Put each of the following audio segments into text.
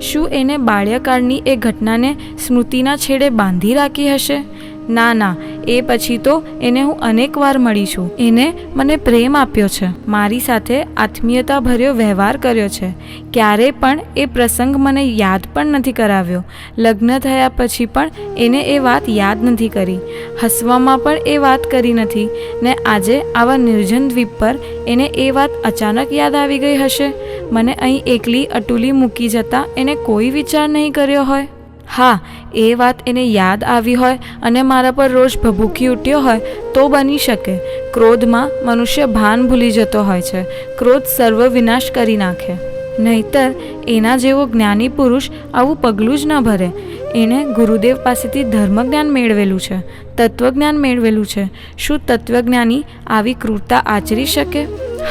શું એને બાળ્યકાળની એ ઘટનાને સ્મૃતિના છેડે બાંધી રાખી હશે? ના ના, એ પછી તો એને હું અનેકવાર મળી છું. એને મને પ્રેમ આપ્યો છે. મારી સાથે આત્મીયતાભર્યો વ્યવહાર કર્યો છે. ક્યારેય પણ એ પ્રસંગ મને યાદ પણ નથી કરાવ્યો. લગ્ન થયા પછી પણ એને એ વાત યાદ નથી કરી. હસવામાં પણ એ વાત કરી નથી. ને આજે આવા નિર્જન દ્વીપ પર એને એ વાત અચાનક યાદ આવી ગઈ હશે? મને અહીં એકલી અટુલી મૂકી જતાં એને કોઈ વિચાર નહીં કર્યો હોય? હા, એ વાત એને યાદ આવી હોય અને મારા પર રોજ ભભૂકી ઉઠ્યો હોય તો બની શકે. ક્રોધમાં મનુષ્ય ભાન ભૂલી જતો હોય છે. ક્રોધ સર્વ વિનાશ કરી નાખે. નહીતર એના જેવો જ્ઞાની પુરુષ આવું પગલું જ ન ભરે. એણે ગુરુદેવ પાસેથી ધર્મજ્ઞાન મેળવેલું છે. તત્વજ્ઞાન મેળવેલું છે. શું તત્વજ્ઞાની આવી ક્રૂરતા આચરી શકે?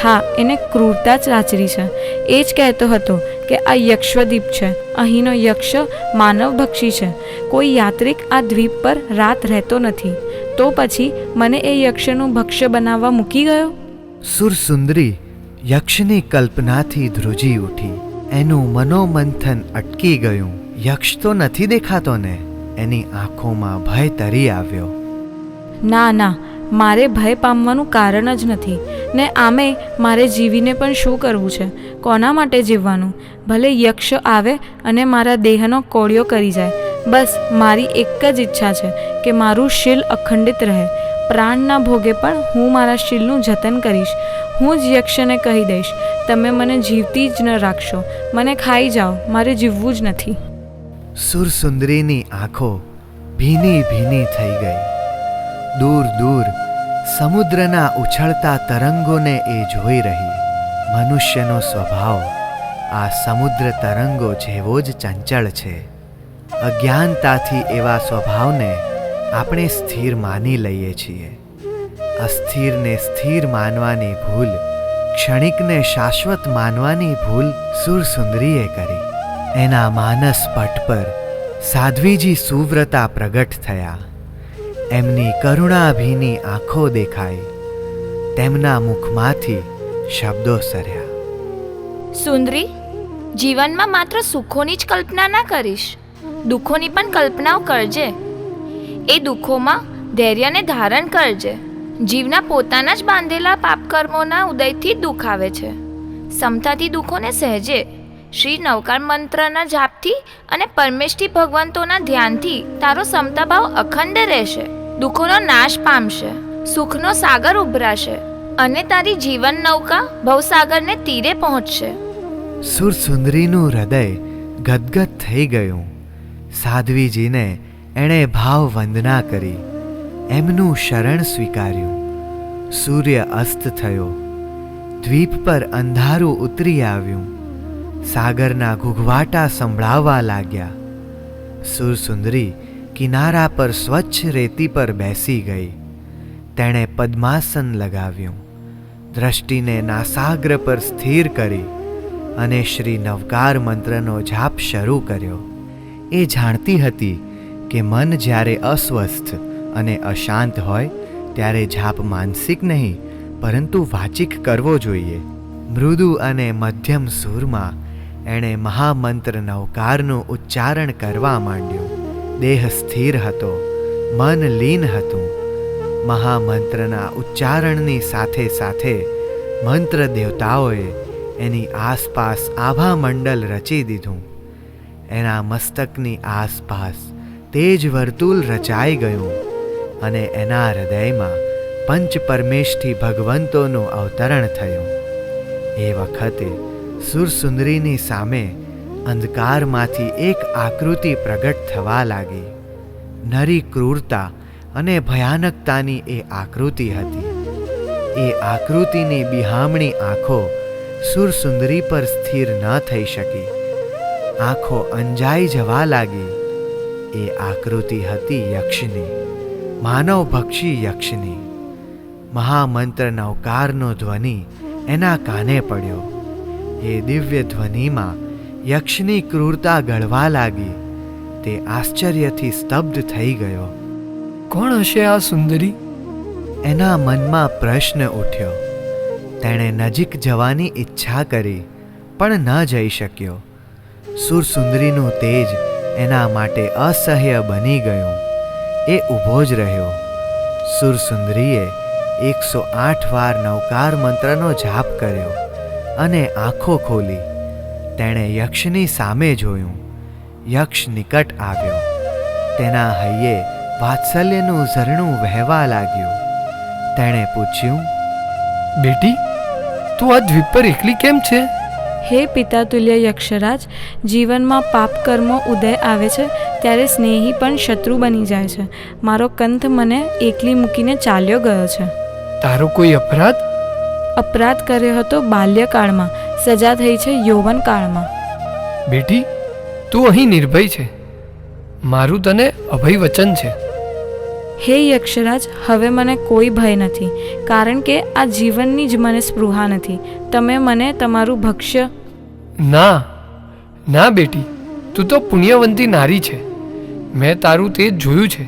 હા, એને ક્રૂરતા જ આચરી છે. એ જ કહેતો હતો કે આ યક્ષદ્વીપ છે. અહીંનો યક્ષ માનવભક્ષી છે. કોઈ યાત્રિક આ દ્વીપ પર રાત રહેતો નથી. તો પછી મને એ યક્ષનું ભક્ષ્ય બનાવવા મૂકી ગયો? સુરસુંદરી યક્ષની કલ્પનાથી ધ્રુજી ઉઠી. એનું મનોમંથન અટકી ગયું. યક્ષ તો નથી દેખાતો ને. એની આંખોમાં ભય તરી આવ્યો. ના ના. મારે ભય પામવાનું કારણ જ નથી. ને આમે મારે જીવીને પણ શું કરવું છે? કોના માટે જીવવાનું? ભલે યક્ષ આવે અને મારા દેહનો કોળિયો કરી જાય. બસ, મારી એક જ ઈચ્છા છે કે મારું શીલ અખંડિત રહે. પ્રાણના ભોગે પણ હું મારા શીલનું જતન કરીશ. હું જ યક્ષને કહી દઈશ, તમે મને જીવતી જ ન રાખશો. મને ખાઈ જાઓ. મારે જીવવું જ નથી. સુરસુંદરીની આંખો ભીની ભીની થઈ ગઈ. દૂર દૂર સમુદ્રના ઉછળતા તરંગોને એ જોઈ રહી. મનુષ્યનો સ્વભાવ આ સમુદ્ર તરંગો જેવો જ ચંચળ છે. અજ્ઞાનતાથી એવા સ્વભાવને આપણે સ્થિર માની લઈએ છીએ. અસ્થિરને સ્થિર માનવાની ભૂલ, ક્ષણિકને શાશ્વત માનવાની ભૂલ સુરસુંદરીએ કરી. એના માનસ પટ પર સાધ્વીજી સુવ્રતા પ્રગટ થયા. એમની કરુણાભીની આંખો દેખાઈ. તેમના મુખમાંથી શબ્દો સર્યા. સુંદરી, જીવનમાં માત્ર સુખોની જ કલ્પના ના કરીશ. દુઃખોની પણ કલ્પનાઓ કરજે. એ દુઃખોમાં ધૈર્યને ધારણ કરજે. જીવના પોતાના જ બાંધેલા પાપકર્મોના ઉદયથી દુઃખ આવે છે. સમતાથી દુઃખોને સહેજે શ્રી નવકાર મંત્રના જાપથી અને પરમેષ્ઠી ભગવંતોના ધ્યાનથી તારો સમતા ભાવ અખંડ રહેશે. દુઃખોનો નાશ પામશે, સુખનો સાગર ઉભરાશે અને તારી જીવન નૌકા ભવસાગરને તીરે પહોંચશે. સુરસુંદરીનું હૃદય ગદગદ થઈ ગયું. સાધ્વીજીને એણે ભાવ વંદના કરી, એમનું શરણ સ્વીકાર્યું. સૂર્ય અસ્ત થયો, દ્વીપ પર અંધારું ઉતરી આવ્યું. સાગરના ઘૂઘવાટા સંભળાવવા લાગ્યા. સુરસુંદરી કિનારા પર સ્વચ્છ રેતી પર બેસી ગઈ. તેણે પદ્માસન લગાવ્યું. દ્રષ્ટિને નાસાગ્ર પર સ્થિર કરી અને શ્રી નવકાર મંત્રનો જાપ શરૂ કર્યો. એ જાણતી હતી કે મન જ્યારે અસ્વસ્થ અને અશાંત હોય, ત્યારે જાપ માનસિક નહીં, પરંતુ વાચિક કરવો જોઈએ. મૃદુ અને મધ્યમ સૂરમાં એણે મહામંત્ર નવકારનું ઉચ્ચારણ કરવા માંડ્યું. દેહ સ્થિર હતો, મન લીન હતું. મહામંત્રના ઉચ્ચારણની સાથે સાથે મંત્ર દેવતાઓએ એની આસપાસ આભા મંડળ રચી દીધું. એના મસ્તકની આસપાસ તેજ વર્તુળ રચાઈ ગયું અને એના હૃદયમાં પંચ પરમેષ્ઠી ભગવંતોનું અવતરણ થયું. એ વખતે સુરસુંદરીની સામે અંધકારમાંથી એક આકૃતિ પ્રગટ થવા લાગી. નરી ક્રૂરતા અને ભયાનકતાની એ આકૃતિ હતી. એ આકૃતિની બિહામણી આંખો સુરસુંદરી પર સ્થિર ન થઈ શકી. આંખો અંજાઈ જવા લાગી. એ આકૃતિ હતી યક્ષની, માનવભક્ષી યક્ષની. મહામંત્ર નવકારનો ધ્વનિ એના કાને પડ્યો. એ દિવ્ય ધ્વનિમાં યક્ષની ક્રૂરતા ગળવા લાગી. તે આશ્ચર્યથી સ્તબ્ધ થઈ ગયો. કોણ હશે આ સુંદરી? એના મનમાં પ્રશ્ન ઉઠ્યો. તેણે નજીક જવાની ઈચ્છા કરી પણ ન જઈ શક્યો. સુરસુંદરીનું તેજ એના માટે અસહ્ય બની ગયું. એ ઊભો જ રહ્યો. સુરસુંદરીએ એકસો આઠ વાર નવકાર મંત્રનો જાપ કર્યો અને આંખો ખોલી. તેણે યક્ષની સામે જોયું. યક્ષ નિકટ આવ્યો. તેના હૈયે વાત્સલ્યનું ઝરણું વહેવા લાગ્યું. તેણે પૂછ્યું બેટી તું આ દ્વીપ પર એકલી કેમ છે? હે પિતા તુલ્ય યક્ષરાજ જીવનમાં પાપ કર્મો ઉદય આવે છે ત્યારે સ્નેહી પણ શત્રુ બની જાય છે. મારો કંથ મને એકલી મૂકીને ચાલ્યો ગયો છે. તારો કોઈ અપરાધ? અપરાધ કર્યો હતો બાલ્યકાળમાં. સજા થઈ છે યૌવન કાળમાં. બેટી તું અહીં નિર્ભય છે. મારું તને અભય વચન છે. હે યક્ષરાજ હવે મને કોઈ ભય નથી કારણ કે આ જીવનની જ મને સ્પૃહા નથી. તમે મને તમારું ભક્ષ્ય ના ના બેટી તું તો પુણ્યવંતી નારી છે. મેં તારું તે જોયું છે.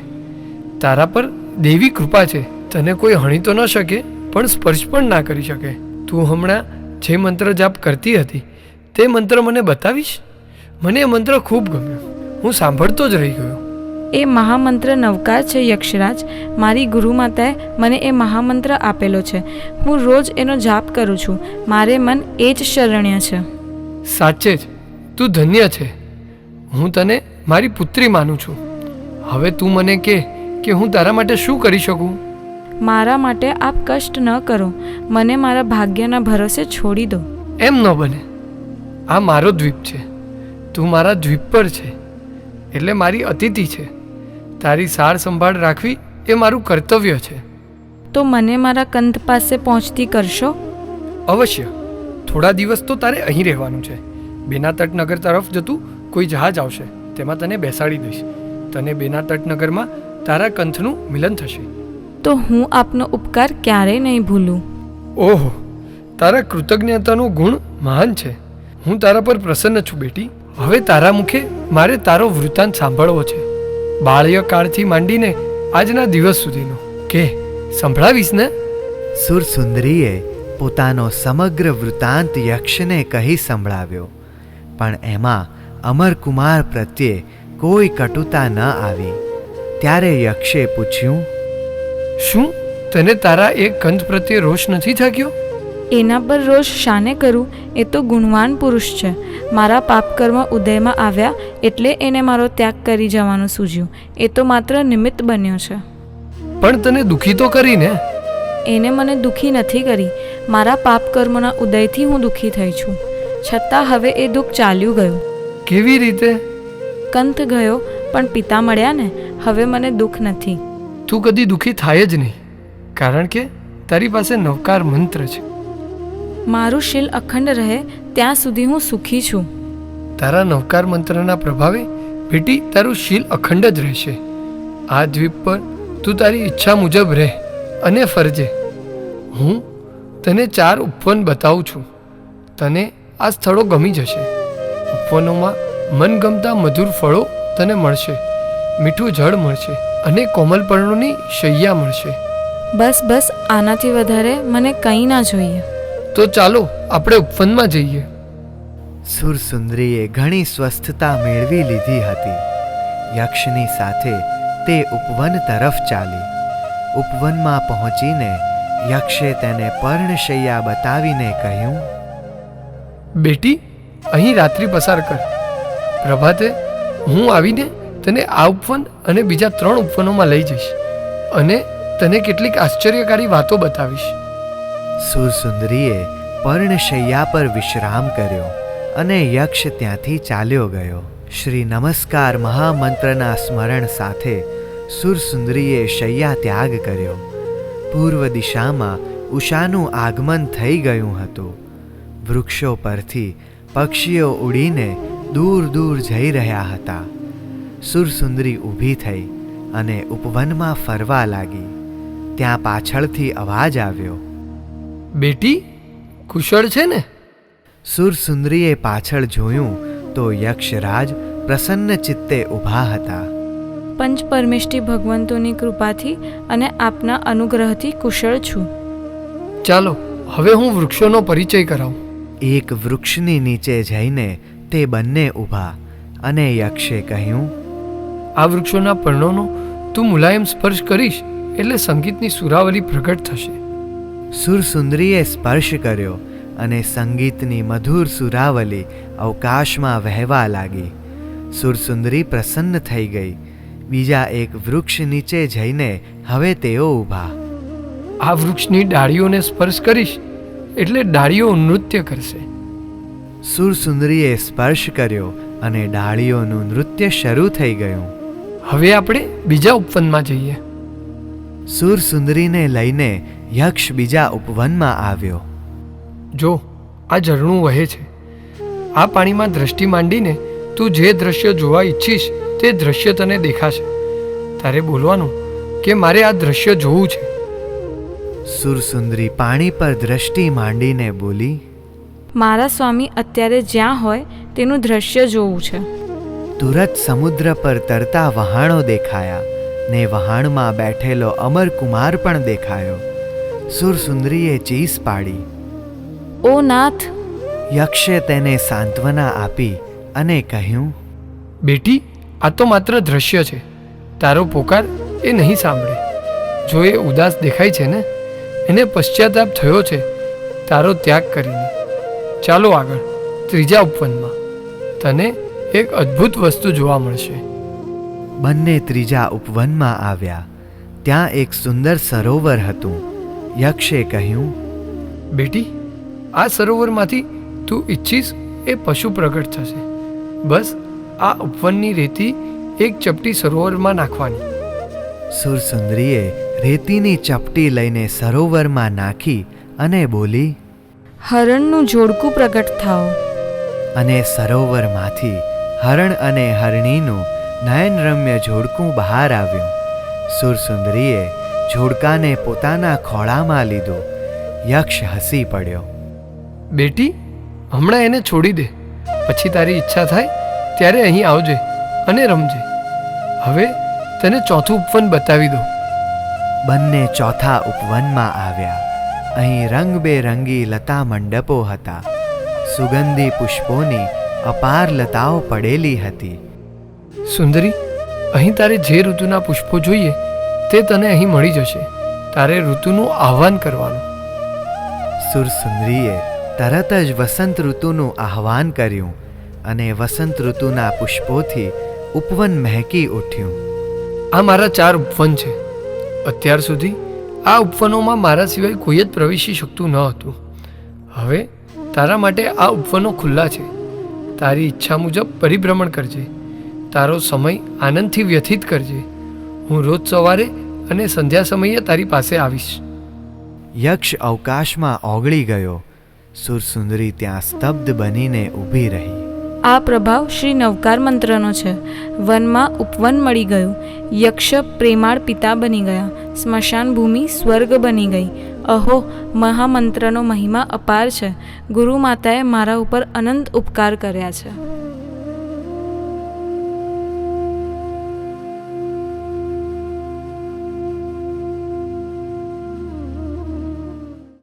તારા પર દેવી કૃપા છે. તને કોઈ હણી તો ન શકે પણ સ્પર્શ પણ ના કરી શકે. તું હમણાં જે મંત્ર જાપ કરતી હતી તે મંત્ર મને બતાવીશ? મને એ મંત્ર ખૂબ ગમ્યો. હું સાંભળતો જ રહી ગયો. એ મહામંત્ર નવકાર છે યક્ષરાજ. મારી ગુરુમાતાએ મને એ મહામંત્ર આપેલો છે. હું રોજ એનો જાપ કરું છું. મારે મન એ જ શરણ્ય છે. સાચે જ. તું ધન્ય છે. હું તને મારી પુત્રી માનું છું. હવે તું મને કહે કે હું તારા માટે શું કરી શકું? મારા માટે આપ કષ્ટ ન કરો. મને મારા ભાગ્યના ભરોસે છોડી દો. એમ ન બને. આ મારો દ્વીપ છે. તું મારા દ્વીપ પર છે. એટલે મારી અતિથિ છે. તારી સાર સંભાળ રાખવી એ મારું કર્તવ્ય છે. તો મને મારા કંથ પાસે પહોંચતી કરશો? અવશ્ય. થોડા દિવસ તો તારે અહીં રહેવાનું છે. બેનાતટ નગર તરફ જતું કોઈ જહાજ આવશે. તેમાં તને બેસાડી દઈશ. તને બેનાતટ નગરમાં તારા કંથનું મિલન થશે. તો હું આપનો ઉપકાર ક્યારેય નહીં ભૂલું. ઓહો તારા કૃતજ્ઞતાનો ગુણ મહાન છે. હું તારા પર પ્રસન્ન છું બેટી. હવે તારા મુખે મારે તારો વૃત્તાંત સાંભળવો છે. બાળ્યકાળથી માંડીને આજના દિવસ સુધીનો. કે સંભળાવીશ ને? સુરસુંદરીએ પોતાનો સમગ્ર વૃત્તાંત યક્ષને કહી સંભળાવ્યો. પણ એમાં અમરકુમાર પ્રત્યે કોઈ કટુતા ન આવી. ત્યારે યક્ષે પૂછ્યું શું? તને તારા એક કંથ પ્રત્યે રોષ નથી જાગ્યો એના પર રોષ શાને કરું? એ તો ગુણવાન પુરુષ છે. મારા પાપ કર્મ ઉદયમાં આવ્યા એટલે એને મારો ત્યાગ કરી જવાનું સૂજ્યું. એ તો માત્ર નિમિત્ત બન્યો છે. પણ તને દુખી તો કરી ને? એને મને દુઃખી નથી કરી. મારા પાપ કર્મના ઉદયથી હું દુઃખી થઈ છું. છતાં હવે એ દુઃખ ચાલ્યું ગયું. કેવી રીતે? કંથ ગયો પણ પિતા મળ્યા ને. હવે મને દુઃખ નથી. તું કદી દુઃખી થાય જ નહીં કારણ કે તારી પાસે નવકાર મંત્ર છે. મારું શીલ અખંડ રહે ત્યાં સુધી હું સુખી છું. તારા નવકાર મંત્રના પ્રભાવે બેટી તારું શીલ અખંડ જ રહેશે. આ દ્વીપ પર તું તારી ઈચ્છા મુજબ રહે અને ફરજે. હું તને ચાર ઉપવન બતાવું છું. તને આ સ્થળો ગમી જશે. ઉપવનોમાં મનગમતા મધુર ફળો તને મળશે. મીઠું જળ મળશે. અને કોમલપર્ણોની શૈયા મળશે. બસ બસ આનાથી વધારે મને કંઈ ના જોઈએ. તો ચાલો આપણે ઉપવનમાં જઈએ. સુરસુંદરીએ ઘણી સ્વસ્થતા મેળવી લીધી હતી. યક્ષની સાથે તે ઉપવન તરફ ચાલી. ઉપવનમાં પહોંચીને યક્ષે તેને પર્ણશૈયા બતાવીને કહ્યું બેટી અહીં રાત્રિ પસાર કર. પ્રભાતે હું આવીને તને આ ઉપવન અને બીજા ત્રણ ઉપવનોમાં લઈ જઈશ અને તને કેટલીક આશ્ચર્યકારી વાતો બતાવીશ. સુરસુંદરીએ પર્ણશૈયા પર વિશ્રામ કર્યો અને યક્ષ ત્યાંથી ચાલ્યો ગયો. શ્રી નમસ્કાર મહામંત્રના સ્મરણ સાથે સુરસુંદરીએ શૈયા ત્યાગ કર્યો. પૂર્વ દિશામાં ઉષાનું આગમન થઈ ગયું હતું. વૃક્ષો પરથી પક્ષીઓ ઉડીને દૂર દૂર જઈ રહ્યા હતા. સુરસુંદરી ઊભી થઈ અને ઉપવનમાં ફરવા લાગી. ત્યાં પાછળથી અવાજ આવ્યો. બેટી કુશળ છે ને? સુરસુંદરીએ પાછળ જોયું તો યક્ષરાજ પ્રસન્ન ચિત્તે ઊભા હતા. પંચ પરમેષ્ઠી ભગવંતોની કૃપાથી અને આપના અનુગ્રહથી કુશળ છું. ચાલો હવે હું વૃક્ષોનો પરિચય કરાવું. એક વૃક્ષની નીચે જઈને તે બંને ઊભા અને યક્ષે કહ્યું આ વૃક્ષોના પર્ણોનો તું મુલાયમ સ્પર્શ કરીશ એટલે સંગીતની સુરાવલી પ્રગટ થશે. સુરસુંદરીએ સ્પર્શ કર્યો અને સંગીતની મધુર સુરાવલી અવકાશમાં વહેવા લાગી. સુરસુંદરી પ્રસન્ન થઈ ગઈ. બીજા એક વૃક્ષ નીચે જઈને હવે તેઓ ઊભા. આ વૃક્ષની ડાળીઓને સ્પર્શ કરીશ એટલે ડાળીઓ નૃત્ય કરશે. સુરસુંદરીએ સ્પર્શ કર્યો અને ડાળીઓનું નૃત્ય શરૂ થઈ ગયું. હવે આપણે બીજા ઉપવનમાં જઈએ. સુરસુંદરીને લઈને યક્ષ બીજા ઉપવનમાં આવ્યો. જો આ ઝરણું વહે છે. આ પાણીમાં દ્રષ્ટિ માંડીને તું જે દ્રશ્ય જોવા ઈચ્છીશ તે દ્રશ્ય તને દેખાશે. તારે બોલવાનું કે મારે આ દ્રશ્ય જોવું છે? સુરસુંદરી પાણી પર દ્રષ્ટિ માંડીને બોલી મારા સ્વામી અત્યારે જ્યાં હોય તેનું દ્રશ્ય જોવું છે. તુરત સમુદ્ર પર તરતા વહાણો દેખાયા ને વહાણમાં બેઠેલો અમરકુમાર પણ દેખાયો. સુરસુંદરીએ ચીસ પાડી. ઓ નાથ! યક્ષે તેને સાંત્વના આપી અને કહ્યું બેટી આ તો માત્ર દ્રશ્ય છે. તારો પોકાર એ નહીં સાંભળે. જો એ ઉદાસ દેખાય છે ને એને પશ્ચાતાપ થયો છે તારો ત્યાગ કરીને. ચાલો આગળ ત્રીજા ઉપવનમાં. તને એક અદ્ભુત વસ્તુ જોવા મળશે. બંને ત્રીજા ઉપવનમાં આવ્યા. ત્યાં એક સુંદર સરોવર હતું. યક્ષે કહ્યું બેટી આ સરોવરમાંથી તું ઈચ્છીશ એ પશુ પ્રગટ થશે. બસ આ ઉપવનની રેતી એક ચપટી સરોવરમાં નાખવાની. સુરસુંદરીએ રેતીની ચપટી લઈને સરોવરમાં નાખી અને બોલી હરણનું જોડકું પ્રગટ થાઓ. અને સરોવરમાંથી હરણ અને હરણીનું નયનરમ્ય જોડકું બહાર આવ્યું. સુરસુંદરીએ જોડકાને પોતાના ખોળામાં લીધું. યક્ષ હસી પડ્યો. બેટી હમણાં એને છોડી દે. પછી તારી ઈચ્છા થાય ત્યારે અહીં આવજે અને રમજે. હવે તને ચોથું ઉપવન બતાવી દઉં. બંને ચોથા ઉપવનમાં આવ્યા. અહીં રંગબેરંગી લતા મંડપો હતા. સુગંધી પુષ્પોની અપાર લતાઓ પડેલી હતી. સુંદરી અહીં તારે જે ઋતુના પુષ્પો જોઈએ તે તને અહીં મળી જશે. તારે ઋતુનું આહ્વાન કરવાનું. સુરસુંદરીએ તરત જ વસંત ઋતુનું આહ્વાન કર્યું અને વસંત ઋતુના પુષ્પોથી ઉપવન મહેકી ઉઠ્યું. આ મારા ચાર ઉપવન છે. અત્યાર સુધી આ ઉપવનોમાં મારા સિવાય કોઈ જ પ્રવેશી શકતું ન હતું. હવે તારા માટે આ ઉપવનો ખુલ્લા છે. તારી ઈચ્છા મુજબ પરિભ્રમણ કરજે. તારો સમય આનંદથી વ્યથિત કરજે. હું રોજ સવારે અને સંધ્યા સમયે તારી પાસે આવીશ. યક્ષ અવકાશમાં ઓગળી ગયો. સુરસુંદરી ત્યાં સ્તબ્ધ બનીને ઊભી રહી. આ પ્રભાવ શ્રી નવકાર મંત્રનો છે. વનમાં ઉપવન મળી ગયું. યક્ષ પ્રેમાળ પિતા બની ગયા. સ્મશાન ભૂમિ સ્વર્ગ બની ગઈ. અહો મહામંત્રનો મહિમા અપાર છે. ગુરુ માતાએ મારા ઉપર અનંત ઉપકાર કર્યા છે.